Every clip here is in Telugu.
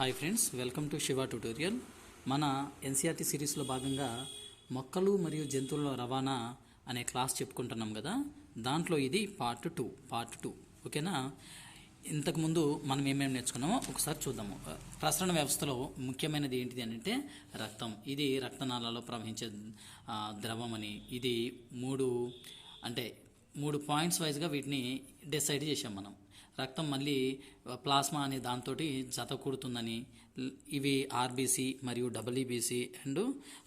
Hi friends welcome to Shiva tutorial. మన ఎన్సీఆర్టీ సిరీస్లో భాగంగా మొక్కలు మరియు జంతువుల రవాణా అనే క్లాస్ చెప్పుకుంటున్నాం కదా. దాంట్లో ఇది పార్ట్ టూ పార్ట్ టూ. ఓకేనా? ఇంతకుముందు మనం ఏమేమి నేర్చుకున్నామో ఒకసారి చూద్దాము. ప్రసరణ వ్యవస్థలో ముఖ్యమైనది ఏంటిది అంటే రక్తం. ఇది రక్తనాళాల్లో ప్రవహించే ద్రవం అని. ఇది మూడు అంటే మూడు పాయింట్స్ వైజ్గా వీటిని డిసైడ్ చేసాం మనం. రక్తం మళ్ళీ ప్లాస్మా అనే దాంతో జత కూడుతుందని ఇవి ఆర్బీసీ మరియు డబ్ల్యూబీసీ అండ్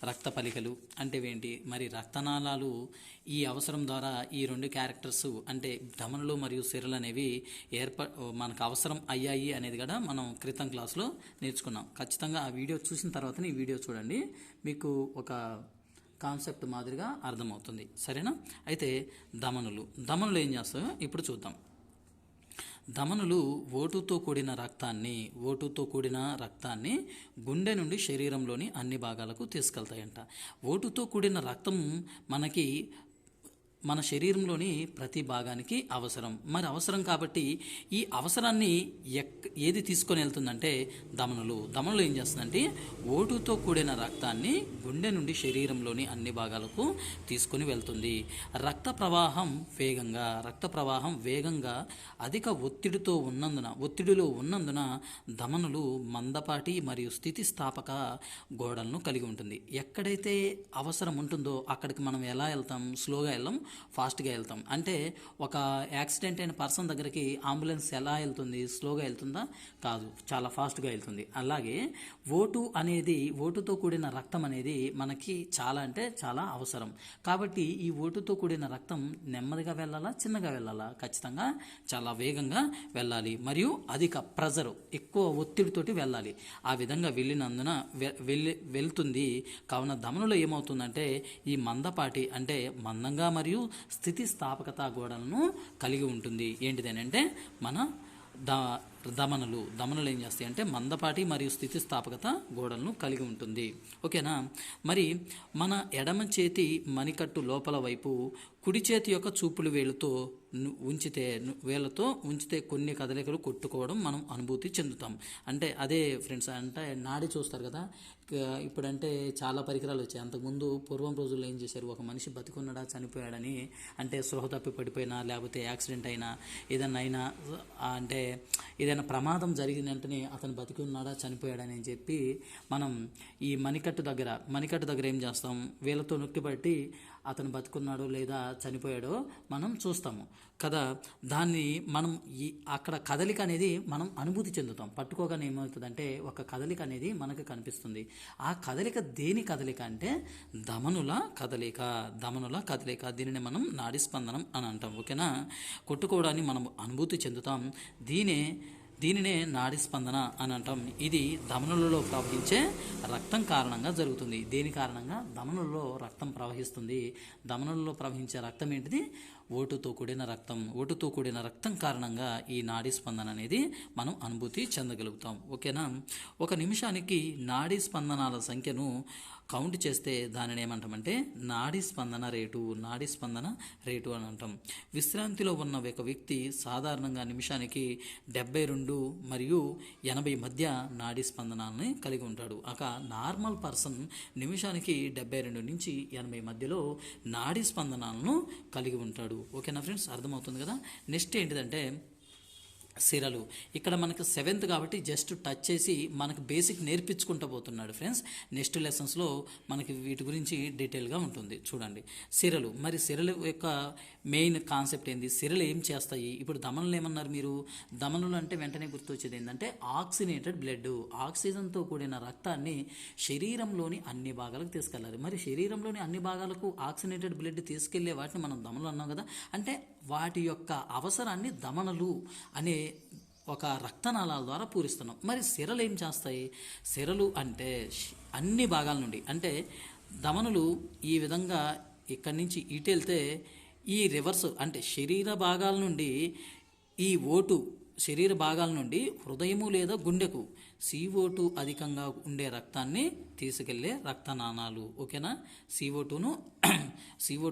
రక్త పలికలు అంటే ఏంటి మరి రక్తనాళాలు ఈ అవసరం ద్వారా ఈ రెండు క్యారెక్టర్స్ అంటే ధమనులు మరియు సిరలు అనేవి ఏర్ప మనకు అవసరం అయ్యాయి అనేది కూడా మనం క్రితం క్లాస్లో నేర్చుకున్నాం. ఖచ్చితంగా ఆ వీడియో చూసిన తర్వాతనే ఈ వీడియో చూడండి. మీకు ఒక కాన్సెప్ట్ మాదిరిగా అర్థమవుతుంది. సరేనా? అయితే దమనులు దమనులు ఏం చేస్తాయో ఇప్పుడు చూద్దాం. ధమనులు ఓటుతో కూడిన రక్తాన్ని ఓటుతో కూడిన రక్తాన్ని గుండె నుండి శరీరంలోని అన్ని భాగాలకు తీసుకెళ్తాయంట. ఓటుతో కూడిన రక్తం మనకి మన శరీరంలోని ప్రతి భాగానికి అవసరం. మరి అవసరం కాబట్టి ఈ అవసరాన్ని ఎక్ ఏది తీసుకొని వెళ్తుందంటే దమనులు. దమనులు ఏం చేస్తుందంటే ఓటుతో కూడిన రక్తాన్ని గుండె నుండి శరీరంలోని అన్ని భాగాలకు తీసుకొని వెళ్తుంది. రక్త ప్రవాహం వేగంగా రక్త ప్రవాహం వేగంగా అధిక ఒత్తిడితో ఉన్నందున ఒత్తిడిలో ఉన్నందున దమనులు మందపాటి మరియు స్థితిస్థాపక గోడలను కలిగి ఉంటుంది. ఎక్కడైతే అవసరం ఉంటుందో అక్కడికి మనం ఎలా వెళ్తాం? స్లోగా వెళ్ళాం ఫాస్ట్గా వెళ్తాం. అంటే ఒక యాక్సిడెంట్ అయిన పర్సన్ దగ్గరికి అంబులెన్స్ ఎలా వెళ్తుంది? స్లోగా వెళ్తుందా? కాదు. చాలా ఫాస్ట్గా వెళ్తుంది. అలాగే ఓటు అనేది ఓటుతో కూడిన రక్తం అనేది మనకి చాలా అంటే చాలా అవసరం. కాబట్టి ఈ ఓటుతో కూడిన రక్తం నెమ్మదిగా వెళ్ళాలా? చిన్నగా వెళ్ళాలా? ఖచ్చితంగా చాలా వేగంగా వెళ్ళాలి. మరియు అధిక ప్రెజర్ ఎక్కువ ఒత్తిడితోటి వెళ్ళాలి. ఆ విధంగా వెళ్ళినందున వె- వెళ్ళి వెళ్తుంది. కావున దమనులో ఏమవుతుందంటే ఈ మందపాటి అంటే మందంగా మరియు స్థితిస్థాపకత గోడలను కలిగి ఉంటుంది. ఏంటిదేనంటే మన దా దమనలు దమనలు ఏం చేస్తాయి అంటే మందపాటి మరియు స్థితిస్థాపకత గోడలను కలిగి ఉంటుంది. ఓకేనా? మరి మన ఎడమ చేతి మణికట్టు లోపల వైపు కుడి చేతి యొక్క చూపులు వేలుతో ఉంచితే వేలతో ఉంచితే కొన్ని కదలికలు కొట్టుకోవడం మనం అనుభూతి చెందుతాం. అంటే అదే ఫ్రెండ్స్ అంటే నాడి చూస్తారు కదా? ఇప్పుడంటే చాలా పరికరాలు వచ్చాయి. అంతకుముందు పూర్వం రోజుల్లో ఏం చేశారు? ఒక మనిషి బతికున్నాడా చనిపోయాడని అంటే సృహ తప్పి పడిపోయినా లేకపోతే యాక్సిడెంట్ అయినా ఏదన్నా అయినా అంటే అంటే ఏదైనా ప్రమాదం జరిగిన వెంటనే అతను బతికి ఉన్నాడా చనిపోయాడని చెప్పి మనం ఈ మణికట్టు దగ్గర మణికట్టు దగ్గర ఏం చేస్తాం? వీళ్ళతో నొక్కిబట్టి అతను బతుకున్నాడో లేదా చనిపోయాడో మనం చూస్తాము. కదా దాన్ని మనం ఈ అక్కడ కదలిక అనేది మనం అనుభూతి చెందుతాం. పట్టుకోగానే ఏమవుతుందంటే ఒక కదలిక అనేది మనకు కనిపిస్తుంది. ఆ కదలిక దేని కదలిక అంటే దమనుల కదలిక. దమనుల కదలిక దీనిని మనం నాడి స్పందనం అని అంటాం. ఓకేనా? కొట్టుకోవడాన్ని మనం అనుభూతి చెందుతాం. దీనే దీనినే నాడి స్పందన అని అంటాం. ఇది ధమనులలో ప్రవహించే రక్తం కారణంగా జరుగుతుంది. దేని కారణంగా? ధమనులలో రక్తం ప్రవహిస్తుంది. ధమనులలో ప్రవహించే రక్తం ఏంటిది? ఓటుతో కూడిన రక్తం. ఓటుతో కూడిన రక్తం కారణంగా ఈ నాడీ స్పందన అనేది మనం అనుభూతి చెందగలుగుతాం. ఓకేనా? ఒక నిమిషానికి నాడీ స్పందనాల సంఖ్యను కౌంట్ చేస్తే దానిని ఏమంటామంటే నాడీ స్పందన రేటు నాడీ స్పందన రేటు అని అంటాం. విశ్రాంతిలో ఉన్న ఒక వ్యక్తి సాధారణంగా నిమిషానికి డెబ్బై రెండు మరియు ఎనభై మధ్య నాడీ స్పందనాలని కలిగి ఉంటాడు. ఒక నార్మల్ పర్సన్ నిమిషానికి డెబ్బై రెండు నుంచి ఎనభై మధ్యలో నాడీ స్పందనాలను కలిగి ఉంటాడు. ఓకేనా ఫ్రెండ్స్? అర్థమవుతుంది కదా? నెక్స్ట్ ఏంటిదంటే సిరలు. ఇక్కడ మనకు సెవెంత్ కాబట్టి జస్ట్ టచ్ చేసి మనకు బేసిక్ నేర్పించుకుంటూ పోతున్నాడు ఫ్రెండ్స్. నెక్స్ట్ లెసన్స్లో మనకి వీటి గురించి డీటెయిల్గా ఉంటుంది. చూడండి. సిరలు. మరి సిరలు యొక్క మెయిన్ కాన్సెప్ట్ ఏంది? సిరలు ఏం చేస్తాయి? ఇప్పుడు దమనులు ఏమన్నారు మీరు? దమనులు అంటే వెంటనే గుర్తొచ్చేది ఏంటంటే ఆక్సినేటెడ్ బ్లడ్. ఆక్సిజన్తో కూడిన రక్తాన్ని శరీరంలోని అన్ని భాగాలకు తీసుకెళ్ళాలి మరి శరీరంలోని అన్ని భాగాలకు ఆక్సినేటెడ్ బ్లడ్ తీసుకెళ్ళే వాటిని మనం దమనులు అన్నాం కదా. అంటే వాటి యొక్క అవసరాన్ని దమనలు అనే ఒక రక్తనాళాల ద్వారా పూరిస్తున్నాం. మరి సిరలు ఏం చేస్తాయి? సిరలు అంటే అన్ని భాగాల నుండి. అంటే దమనులు ఈ విధంగా ఇక్కడి నుంచి ఇటు వెళ్తే ఈ రివర్స్ అంటే శరీర భాగాల నుండి ఈ ఓటు శరీర భాగాల నుండి హృదయము లేదా గుండెకు CO2 అధికంగా ఉండే రక్తాన్ని తీసుకెళ్ళే రక్తనాణాలు ఓకేనా? CO2 టూను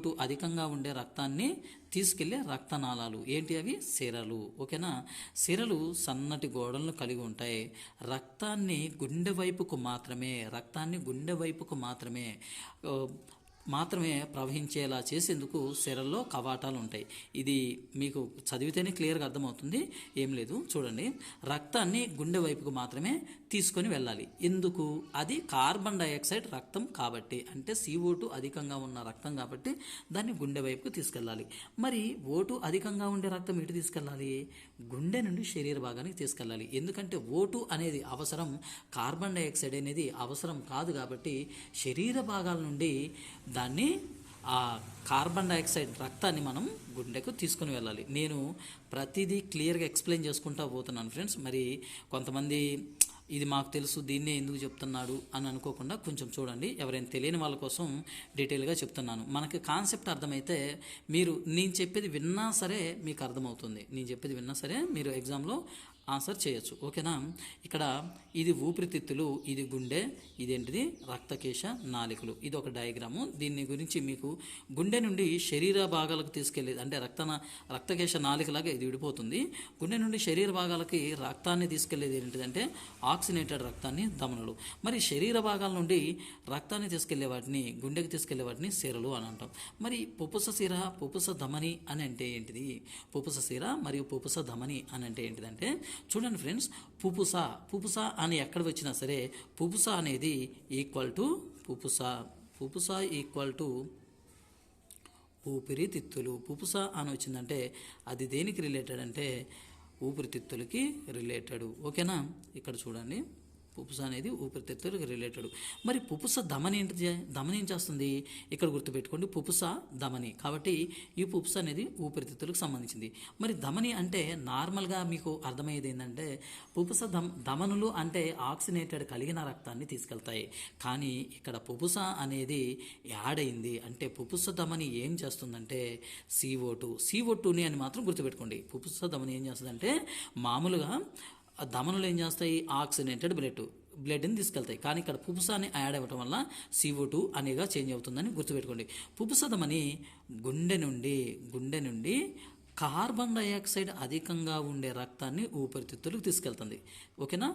టూ అధికంగా ఉండే రక్తాన్ని తీసుకెళ్ళే రక్తనాళాలు. ఏంటి అవి? సిరలు ఓకేనా? సిరలు సన్నటి గోడలను కలిగి ఉంటాయి. రక్తాన్ని గుండె వైపుకు మాత్రమే రక్తాన్ని గుండె వైపుకు మాత్రమే మాత్రమే ప్రవహించేలా చేసేందుకు సిరల్లో కవాటాలు ఉంటాయి ఇది మీకు చదివితేనే క్లియర్గా అర్థమవుతుంది. ఏం లేదు. చూడండి. రక్తాన్ని గుండె వైపుకు మాత్రమే తీసుకొని వెళ్ళాలి. ఎందుకు? అది కార్బన్ డైఆక్సైడ్ రక్తం కాబట్టి అంటే సిఓటు అధికంగా ఉన్న రక్తం కాబట్టి దాన్ని గుండె వైపుకు తీసుకెళ్ళాలి. మరి ఓటు అధికంగా ఉండే రక్తం ఎటు తీసుకెళ్ళాలి? గుండె నుండి శరీర భాగానికి తీసుకెళ్ళాలి. ఎందుకంటే ఓటు అనేది అవసరం. కార్బన్ డైఆక్సైడ్ అనేది అవసరం కాదు కాబట్టి శరీర భాగాల నుండి దాన్ని ఆ కార్బన్ డైఆక్సైడ్ రక్తాన్ని మనం గుండెకు తీసుకుని వెళ్ళాలి. నేను ప్రతిదీ క్లియర్గా ఎక్స్ప్లెయిన్ చేసుకుంటా పోతున్నాను ఫ్రెండ్స్. మరి కొంతమంది ఇది మాకు తెలుసు దీన్నే ఎందుకు చెప్తున్నాడు అని అనుకోకుండా కొంచెం చూడండి. ఎవరైనా తెలియని వాళ్ళ కోసం డీటెయిల్గా చెప్తున్నాను. మనకి కాన్సెప్ట్ అర్థమైతే మీరు నేను చెప్పేది విన్నా సరే మీకు అర్థమవుతుంది. నేను చెప్పేది విన్నా సరే మీరు ఎగ్జామ్లో ఆన్సర్ చేయొచ్చు. ఓకేనా? ఇక్కడ ఇది ఊపిరితిత్తులు ఇది గుండె ఇదేంటిది? రక్తకేశ నాలికలు ఇది ఒక డయాగ్రాము. దీని గురించి మీకు గుండె నుండి శరీర భాగాలకు తీసుకెళ్ళేది అంటే రక్త రక్తకేశ నాలికలాగా ఇది విడిపోతుంది. గుండె నుండి శరీర భాగాలకి రక్తాన్ని తీసుకెళ్ళేది ఏంటిదంటే ఆక్సినేటెడ్ రక్తాన్ని దమనలు. మరి శరీర భాగాల నుండి రక్తాన్ని తీసుకెళ్ళే వాటిని గుండెకి తీసుకెళ్ళే వాటిని సిరలు అని అంటాం. మరి పుపుస సిర పుపుస ధమని అని అంటే ఏంటిది? పుపుస సిర మరియు పుపుస ధమని అని అంటే ఏంటిదంటే చూడండి ఫ్రెండ్స్ పుపుస పుపుస అని ఎక్కడ వచ్చినా సరే పుపుస అనేది ఈక్వల్ టు పుపుస. పుపుస ఈక్వల్ టు ఊపిరితిత్తులు. పుపుస అని వచ్చిందంటే అది దేనికి రిలేటెడ్ అంటే ఊపిరితిత్తులకి రిలేటెడ్ ఓకేనా? ఇక్కడ చూడండి. పుపుస అనేది ఊపిరితిత్తులకు రిలేటెడ్ మరి పుపుస దమని ఏంటి ధమని ఏం చేస్తుంది? ఇక్కడ గుర్తుపెట్టుకోండి పుపుస ధమని కాబట్టి ఈ పుపుస అనేది ఊపిరితిత్తులకు సంబంధించింది. మరి ధమని అంటే నార్మల్గా మీకు అర్థమయ్యేది ఏంటంటే పుపుస దమ ధమనులు అంటే ఆక్సినేటెడ్ కలిగిన రక్తాన్ని తీసుకెళ్తాయి. కానీ ఇక్కడ పుపుస అనేది యాడ్ అయింది. అంటే పుపుస దమని ఏం చేస్తుందంటే సిఓ టూ సిఓ టూని అని మాత్రం గుర్తుపెట్టుకోండి. పుపుస దమని ఏం చేస్తుందంటే మామూలుగా ఆ దమనులు ఏం చేస్తాయి? ఆక్సిడెంటెడ్ బ్లడ్ బ్లడ్ని తీసుకెళ్తాయి. కానీ ఇక్కడ పుపుసాన్ని యాడ్ అవ్వటం వల్ల సిఓ టూ అనేగా చేంజ్ అవుతుందని గుర్తుపెట్టుకోండి. పుపుసదమని గుండె నుండి గుండె నుండి కార్బన్ డైఆక్సైడ్ అధికంగా ఉండే రక్తాన్ని ఊపిరితిత్తులకు తీసుకెళ్తుంది. ఓకేనా?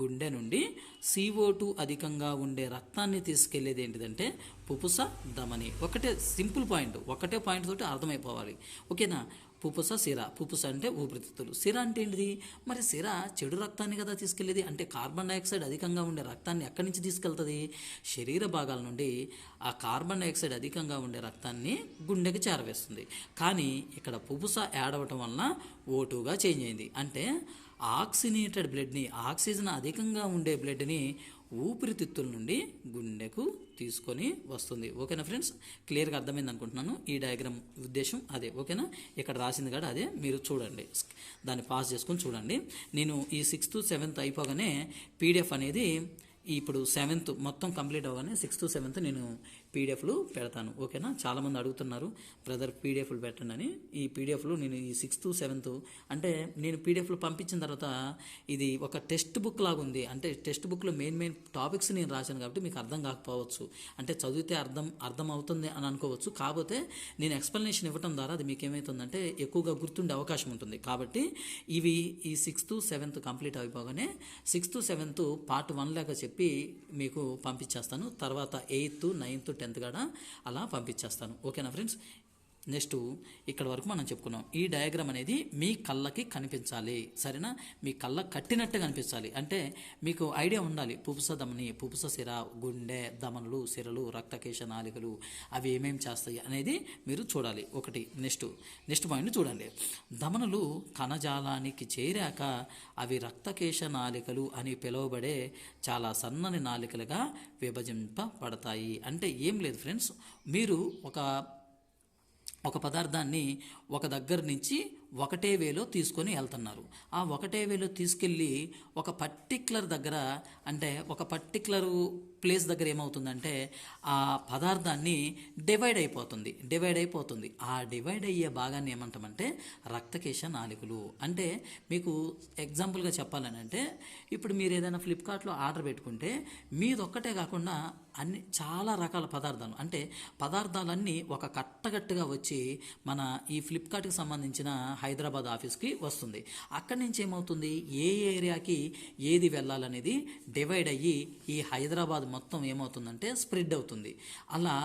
గుండె నుండి సిఓ టూ అధికంగా ఉండే రక్తాన్ని తీసుకెళ్ళేది ఏంటిదంటే పుపుస ధమని. ఒకటే సింపుల్ పాయింట్ ఒకటే పాయింట్ తోటి అర్థమైపోవాలి. ఓకేనా? పుపుస సిర పుపుస అంటే ఊపిరితిత్తులు. సిర అంటే ఏంటిది? మరి సిర చెడు రక్తాన్ని కదా తీసుకెళ్ళేది అంటే కార్బన్ డైఆక్సైడ్ అధికంగా ఉండే రక్తాన్ని ఎక్కడి నుంచి తీసుకెళ్తుంది? శరీర భాగాల నుండి ఆ కార్బన్ డైఆక్సైడ్ అధికంగా ఉండే రక్తాన్ని గుండెకి చేరవేస్తుంది. కానీ ఇక్కడ పుపుస ఏడవటం వలన ఓటుగా చేంజ్ అయింది. అంటే ఆక్సినేటెడ్ బ్లడ్ని ఆక్సిజన్ అధికంగా ఉండే బ్లడ్ని ఊపిరితిత్తుల నుండి గుండెకు తీసుకొని వస్తుంది. ఓకేనా ఫ్రెండ్స్? క్లియర్గా అర్థమైంది అనుకుంటున్నాను. ఈ డయాగ్రామ్ ఉద్దేశం అదే. ఓకేనా? ఇక్కడ రాసింది కూడా అదే. మీరు చూడండి. దాన్ని పాస్ చేసుకొని చూడండి. నేను ఈ సిక్స్త్ సెవెంత్ అయిపోగానే పీడిఎఫ్ అనేది ఇప్పుడు సెవెంత్ మొత్తం కంప్లీట్ అవ్వగానే సిక్స్త్ సెవెంత్ నేను పీడిఎఫ్లు పెడతాను ఓకేనా? చాలామంది అడుగుతున్నారు బ్రదర్ పీడిఎఫ్లు పెట్టండి అని. ఈ పీడిఎఫ్లు నేను ఈ సిక్స్త్ సెవెంత్ అంటే నేను పీడిఎఫ్లు పంపించిన తర్వాత ఇది ఒక టెక్స్ట్ బుక్ లాగా ఉంది. అంటే టెక్స్ట్ బుక్లో మెయిన్ మెయిన్ టాపిక్స్ నేను రాశాను కాబట్టి మీకు అర్థం కాకపోవచ్చు. అంటే చదివితే అర్థం అర్థం అవుతుంది అని అనుకోవచ్చు. కాకపోతే నేను ఎక్స్ప్లెనేషన్ ఇవ్వడం ద్వారా అది మీకు ఏమవుతుందంటే ఎక్కువగా గుర్తుండే అవకాశం ఉంటుంది. కాబట్టి ఇవి ఈ సిక్స్త్ సెవెంత్ కంప్లీట్ అయిపోగానే సిక్స్త్ సెవెంత్ పార్ట్ వన్ లాగా చెప్పి మీకు పంపించేస్తాను. తర్వాత ఎయిత్ నైన్త్ టెన్త్ కాడ అలా పంపించేస్తాను. ఓకేనా ఫ్రెండ్స్? నెక్స్ట్ ఇక్కడ వరకు మనం చెప్పుకున్నాం. ఈ డయాగ్రామ్ అనేది మీ కళ్ళకి కనిపించాలి. సరేనా? మీ కళ్ళ కట్టినట్టు కనిపించాలి అంటే మీకు ఐడియా ఉండాలి. పుపుస దమని పుపుస సిర గుండె దమనులు సిరలు రక్తకేశ నాలికలు అవి ఏమేమి చేస్తాయి అనేది మీరు చూడాలి. ఒకటి నెక్స్ట్ నెక్స్ట్ పాయింట్ చూడండి. దమనులు కణజాలానికి చేరాక అవి రక్తకేశ నాలికలు అని పిలువబడే చాలా సన్నని నాలికలుగా విభజింపబడతాయి. అంటే ఏం లేదు ఫ్రెండ్స్. మీరు ఒక ఒక పదార్థాన్ని ఒక దగ్గర నుంచి ఒకటే వేలో తీసుకొని వెళ్తున్నారు. ఆ ఒకటే వేలో తీసుకెళ్ళి ఒక పర్టిక్యులర్ దగ్గర అంటే ఒక పర్టిక్యులరు ప్లేస్ దగ్గర ఏమవుతుందంటే ఆ పదార్థాన్ని డివైడ్ అయిపోతుంది. డివైడ్ అయిపోతుంది. ఆ డివైడ్ అయ్యే భాగాన్ని ఏమంటామంటే రక్తకేశ నాలుకలు అంటే మీకు ఎగ్జాంపుల్గా చెప్పాలని అంటే ఇప్పుడు మీరు ఏదైనా ఫ్లిప్కార్ట్లో ఆర్డర్ పెట్టుకుంటే మీదొక్కటే కాకుండా అన్ని చాలా రకాల పదార్థాలు. అంటే పదార్థాలన్నీ ఒక కట్టగట్టుగా వచ్చి మన ఈ ఫ్లిప్కార్ట్కి సంబంధించిన హైదరాబాద్ ఆఫీస్కి వస్తుంది. అక్కడి నుంచి ఏమవుతుంది? ఏ ఏరియాకి ఏది వెళ్ళాలనేది డివైడ్ అయ్యి ఈ హైదరాబాద్ మొత్తం ఏమవుతుందంటే స్ప్రెడ్ అవుతుంది. అలా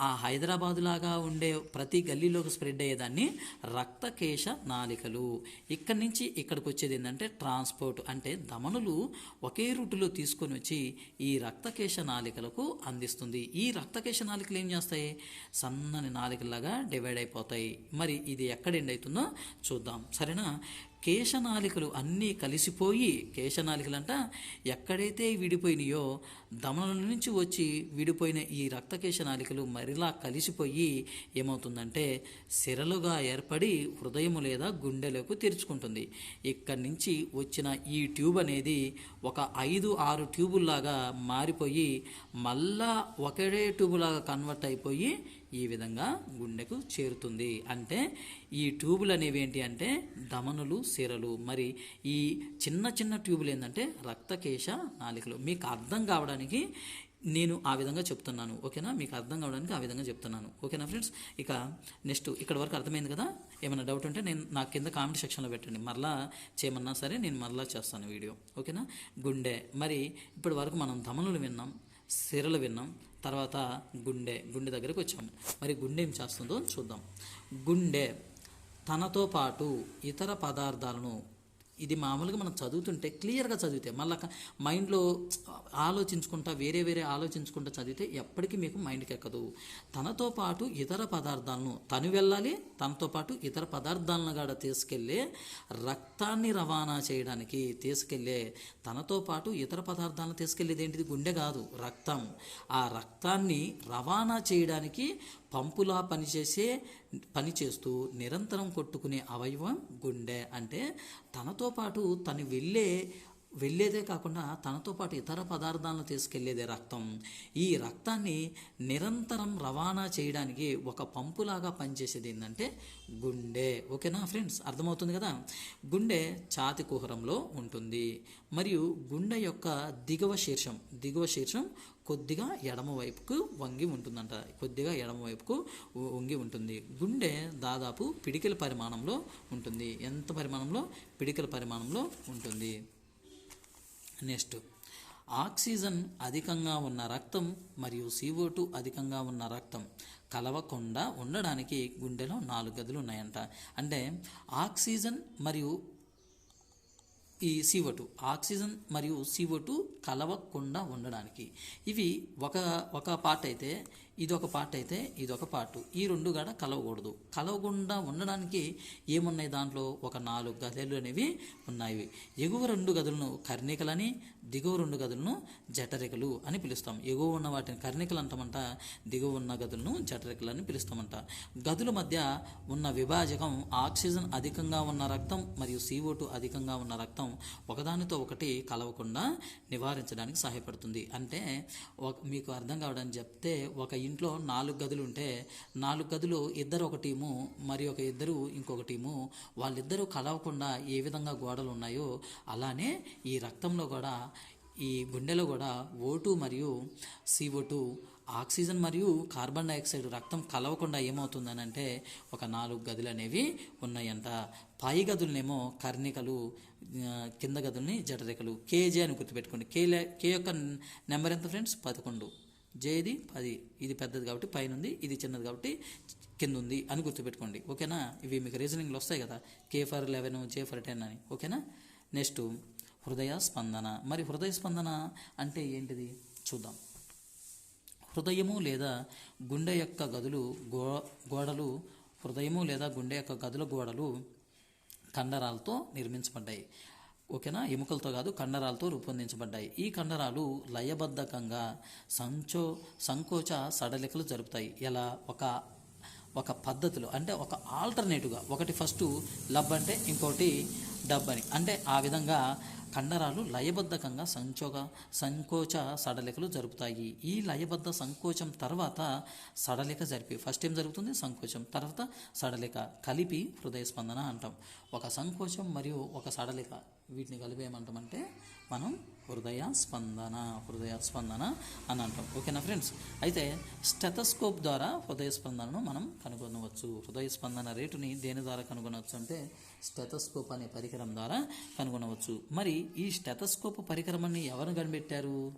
ఆ హైదరాబాద్ లాగా ఉండే ప్రతి గల్లీలోకి స్ప్రెడ్ అయ్యేదాన్ని రక్తకేశ నాలికలు. ఇక్కడి నుంచి ఇక్కడికి వచ్చేది ఏంటంటే ట్రాన్స్పోర్ట్. అంటే దమనులు ఒకే రూటులో తీసుకొని వచ్చి ఈ రక్తకేశ నాలికలకు అందిస్తుంది. ఈ రక్తకేశ నాలికలు ఏం చేస్తాయి? సన్నని నాలికలాగా డివైడ్ అయిపోతాయి. మరి ఇది ఎక్కడ ఎండ్ అవుతుందో చూద్దాం. సరేనా? కేశనాలికలు అన్నీ కలిసిపోయి కేశనాలికలు ఎక్కడైతే విడిపోయినాయో దమనుల నుంచి వచ్చి విడిపోయిన ఈ రక్తకేశ నాలికలు మరిలా కలిసిపోయి ఏమవుతుందంటే సిరలుగా ఏర్పడి హృదయము లేదా గుండెలకు తెరుచుకుంటుంది. ఇక్కడి నుంచి వచ్చిన ఈ ట్యూబ్ అనేది ఒక ఐదు ఆరు ట్యూబుల్లాగా మారిపోయి మళ్ళా ఒకటే ట్యూబులాగా కన్వర్ట్ అయిపోయి ఈ విధంగా గుండెకు చేరుతుంది. అంటే ఈ ట్యూబులు అనేవి ఏంటి అంటే దమనులు సిరలు. మరి ఈ చిన్న చిన్న ట్యూబులు ఏంటంటే రక్తకేశ నాలికలు మీకు అర్థం కావడానికి నేను ఆ విధంగా చెప్తున్నాను. ఓకేనా? మీకు అర్థం కావడానికి ఆ విధంగా చెప్తున్నాను. ఓకేనా ఫ్రెండ్స్? ఇక నెక్స్ట్ ఇక్కడ వరకు అర్థమైంది కదా? ఏమైనా డౌట్ ఉంటే నేను నా కింద కామెంట్ సెక్షన్లో పెట్టండి. మరలా చేయమన్నా సరే నేను మరలా చేస్తాను వీడియో. ఓకేనా? గుండె. మరి ఇప్పటి వరకు మనం ధమనులు విన్నాం సిరలు విన్నాం తర్వాత గుండె గుండె దగ్గరికి వచ్చాము మరి గుండె ఏం చేస్తుందో చూద్దాం. గుండె తనతో పాటు ఇతర పదార్థాలను ఇది మామూలుగా మనం చదువుతుంటే క్లియర్గా చదివితే మళ్ళీ మైండ్లో ఆలోచించుకుంటా వేరే వేరే ఆలోచించుకుంటా చదివితే ఎప్పటికీ మీకు మైండ్కి ఎక్కదు. తనతో పాటు ఇతర పదార్థాలను తను వెళ్ళాలి తనతో పాటు ఇతర పదార్థాలను కూడా తీసుకెళ్ళే రక్తాన్ని రవాణా చేయడానికి తీసుకెళ్ళే తనతో పాటు ఇతర పదార్థాలను తీసుకెళ్ళేది ఏంటిది? గుండె కాదు రక్తం. ఆ రక్తాన్ని రవాణా చేయడానికి పంపులా పనిచేసే పనిచేస్తూ నిరంతరం కొట్టుకునే అవయవం గుండె. అంటే తనతో పాటు తను వెళ్ళే వెళ్ళేదే కాకుండా తనతో పాటు ఇతర పదార్థాలను తీసుకెళ్ళేదే రక్తం. ఈ రక్తాన్ని నిరంతరం రవాణా చేయడానికి ఒక పంపులాగా పనిచేసేది ఏంటంటే గుండె. ఓకేనా ఫ్రెండ్స్? అర్థమవుతుంది కదా? గుండె ఛాతి కుహరంలో ఉంటుంది. మరియు గుండె యొక్క దిగువ శీర్షం దిగువ శీర్షం కొద్దిగా ఎడమవైపుకు వంగి ఉంటుందంట. కొద్దిగా ఎడమవైపుకు వంగి ఉంటుంది. గుండె దాదాపు పిడికిల పరిమాణంలో ఉంటుంది. ఎంత పరిమాణంలో? పిడికిల పరిమాణంలో ఉంటుంది. నెక్స్ట్. ఆక్సిజన్ అధికంగా ఉన్న రక్తం మరియు CO2 అధికంగా ఉన్న రక్తం కలవకుండా ఉండడానికి గుండెలో నాలుగు గదులు ఉన్నాయంట. అంటే ఆక్సిజన్ మరియు ఈ CO2 టూ ఆక్సిజన్ మరియు CO2 టూ కలవకుండా ఉండడానికి. ఇవి ఒక ఒక పార్ట్ అయితే ఇది ఒక పార్ట్ అయితే ఇది ఒక పార్ట్ ఈ రెండు కూడా కలవకూడదు. కలవకుండా ఉండడానికి ఏమున్నాయి దాంట్లో? ఒక నాలుగు గదులు అనేవి ఉన్నాయి. ఎగువ రెండు గదులను కర్ణికలని దిగువ రెండు గదులను జఠరికలు అని పిలుస్తాం. ఎగువ ఉన్న వాటిని కర్ణికలు అంటామంట దిగువ ఉన్న గదులను జఠరికలు అని పిలుస్తామంట. గదుల మధ్య ఉన్న విభాజకం ఆక్సిజన్ అధికంగా ఉన్న రక్తం మరియు CO2 అధికంగా ఉన్న రక్తం ఒకదానితో ఒకటి కలవకుండా నివారించడానికి సహాయపడుతుంది. అంటే ఒక మీకు అర్థం కావడానికి చెప్తే ఒక ఇంట్లో నాలుగు గదులు ఉంటే నాలుగు గదులు ఇద్దరు ఒక టీము మరి ఒక ఇద్దరు ఇంకొక టీము. వాళ్ళిద్దరూ కలవకుండా ఏ విధంగా గోడలు ఉన్నాయో అలానే ఈ రక్తంలో కూడా ఈ గుండెలో కూడా ఓటు మరియు సిఓ టూ ఆక్సిజన్ మరియు కార్బన్ డైఆక్సైడ్ రక్తం కలవకుండా ఏమవుతుందనంటే ఒక నాలుగు గదులు అనేవి ఉన్నాయంట. పై గదులనేమో కర్ణికలు కింద గదుల్ని జటరేఖలు కేజే అని గుర్తుపెట్టుకోండి. కే కే యొక్క నెంబర్ ఎంత ఫ్రెండ్స్? పదకొండు. జేది పది ఇది పెద్దది కాబట్టి పైన ఉంది ఇది చిన్నది కాబట్టి కింద ఉంది అని గుర్తుపెట్టుకోండి. ఓకేనా? ఇవి మీకు రీజనింగ్లు వస్తాయి కదా. K for eleven J for ten అని. ఓకేనా? నెక్స్ట్ హృదయ స్పందన. మరి హృదయ స్పందన అంటే ఏంటిది? చూద్దాం. హృదయము లేదా గుండె యొక్క గదులు గో గోడలు హృదయము లేదా గుండె యొక్క గదుల గోడలు కండరాలతో నిర్మించబడ్డాయి. ఓకేనా? ఎముకలతో కాదు కండరాలతో రూపొందించబడ్డాయి. ఈ కండరాలు లయబద్ధకంగా సంచో సంకోచ సడలికలు జరుపుతాయి. ఎలా? ఒక ఒక పద్ధతిలో. అంటే ఒక ఆల్టర్నేటివ్గా ఒకటి ఫస్ట్ లబ్ అంటే ఇంకోటి డబ్ అని. అంటే ఆ విధంగా కండరాలు లయబద్ధకంగా సంచోగ సంకోచ సడలికలు జరుపుతాయి. ఈ లయబద్ధ సంకోచం తర్వాత సడలిక జరిపి ఫస్ట్ ఏం జరుగుతుంది? సంకోచం. తర్వాత సడలిక. కలిపి హృదయ స్పందన అంటాం. ఒక సంకోచం మరియు ఒక సడలిక వీటిని కలిపి ఏమంటామంటే మనం హృదయ స్పందన హృదయ స్పందన అని అంటాం. ఓకేనా ఫ్రెండ్స్ అయితే స్టెథస్కోప్ ద్వారా హృదయ స్పందనను మనం కనుగొనవచ్చు. హృదయ స్పందన రేటుని దేని ద్వారా కనుగొనవచ్చు అంటే స్టెథస్కోప్ అనే పరికరం ద్వారా కనుగొనవచ్చు. మరి ఈ స్టెథస్కోప్ పరికరాన్ని ఎవరు కనిపెట్టారు?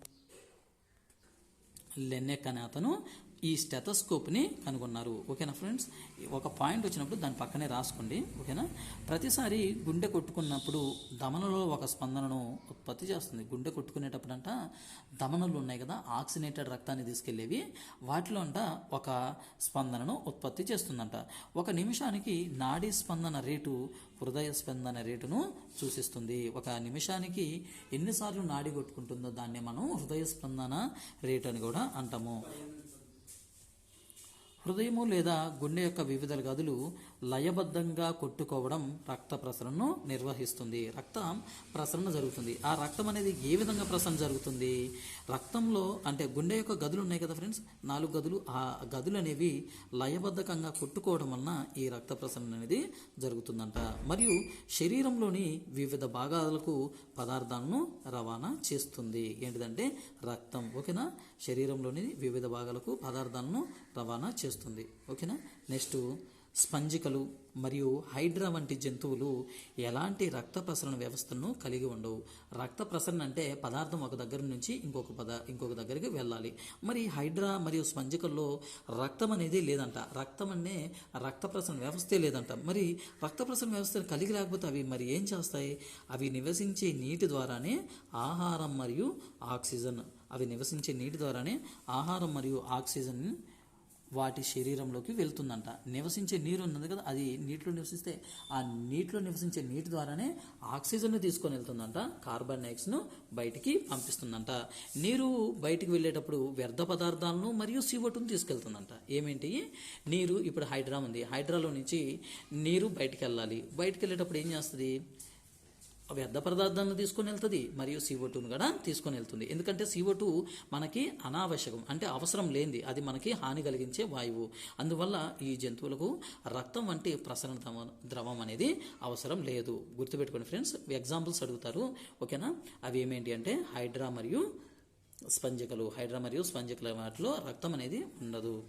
లెన్నెక్ అనే అతను ఈ స్టెథస్కోప్ని కనుగొన్నారు. ఓకేనా ఫ్రెండ్స్? ఒక పాయింట్ వచ్చినప్పుడు దాని పక్కనే రాసుకోండి. ఓకేనా? ప్రతిసారి గుండె కొట్టుకున్నప్పుడు దమనలో ఒక స్పందనను ఉత్పత్తి చేస్తుంది. గుండె కొట్టుకునేటప్పుడు అంట దమనలు ఉన్నాయి కదా ఆక్సినేటెడ్ రక్తాన్ని తీసుకెళ్ళేవి వాటిలో అంట ఒక స్పందనను ఉత్పత్తి చేస్తుందంట. ఒక నిమిషానికి నాడీ స్పందన రేటు హృదయ స్పందన రేటును సూచిస్తుంది. ఒక నిమిషానికి ఎన్నిసార్లు నాడి కొట్టుకుంటుందో దాన్ని మనం హృదయ స్పందన రేటు అని కూడా అంటాము. హృదయము లేదా గుండె యొక్క వివిధ గదులు లయబద్ధంగా కొట్టుకోవడం రక్త ప్రసరణను నిర్వహిస్తుంది. రక్తం ప్రసరణ జరుగుతుంది. ఆ రక్తం అనేది ఏ విధంగా ప్రసరణ జరుగుతుంది? రక్తంలో అంటే గుండె యొక్క గదులు ఉన్నాయి కదా ఫ్రెండ్స్? నాలుగు గదులు. ఆ గదులు అనేవి లయబద్ధకంగా కొట్టుకోవడం వలన ఈ రక్త ప్రసరణ అనేది జరుగుతుందంట. మరియు శరీరంలోని వివిధ భాగాలకు పదార్థాలను రవాణా చేస్తుంది. ఏంటిదంటే రక్తం ఓకేనా? శరీరంలోని వివిధ భాగాలకు పదార్థాలను రవాణా చేస్తుంది. ఓకేనా? నెక్స్ట్ స్పంజికలు మరియు హైడ్రా వంటి జంతువులు ఎలాంటి రక్త ప్రసరణ వ్యవస్థను కలిగి ఉండవు. రక్త ప్రసరణ అంటే పదార్థం ఒక దగ్గర నుంచి ఇంకొక పద ఇంకొక దగ్గరికి వెళ్ళాలి. మరి హైడ్రా మరియు స్పంజికల్లో రక్తం అనేది లేదంట. రక్తం అనే రక్త ప్రసరణ వ్యవస్థే లేదంట. మరి రక్త ప్రసరణ వ్యవస్థను కలిగి లేకపోతే అవి మరి ఏం చేస్తాయి? అవి నివసించే నీటి ద్వారానే ఆహారం మరియు ఆక్సిజన్. అవి నివసించే నీటి ద్వారానే ఆహారం మరియు ఆక్సిజన్ వాటి శరీరంలోకి వెళ్తుందంట. నివసించే నీరు ఉన్నది కదా అది నీటిలో నివసిస్తే ఆ నీటిలో నివసించే నీటి ద్వారానే ఆక్సిజన్ను తీసుకొని వెళ్తుందంట కార్బన్ డైఆక్సైడ్ను బయటికి పంపిస్తుందంట. నీరు బయటికి వెళ్ళేటప్పుడు వ్యర్థ పదార్థాలను మరియు సివటును తీసుకెళ్తుందంట. ఏమేంటి? నీరు ఇప్పుడు హైడ్రా ఉంది. హైడ్రాలో నుంచి నీరు బయటికి వెళ్ళాలి. బయటికి వెళ్ళేటప్పుడు ఏం చేస్తుంది? వ్యర్థ పదార్థాలను తీసుకొని వెళ్తుంది మరియు సిఓ టూను కూడా తీసుకొని వెళ్తుంది. ఎందుకంటే సిఓ టూ మనకి అనావశ్యకం అంటే అవసరం లేనిది అది మనకి హాని కలిగించే వాయువు. అందువల్ల ఈ జంతువులకు రక్తం వంటి ప్రసరణ ద్రవ- ద్రవం అనేది అవసరం లేదు. గుర్తుపెట్టుకోండి ఫ్రెండ్స్ ఎగ్జాంపుల్స్ అడుగుతారు ఓకేనా? అవి ఏమేంటి అంటే హైడ్రా మరియు స్పంజికలు. హైడ్రా మరియు స్పంజికల వాటిలో రక్తం అనేది ఉండదు.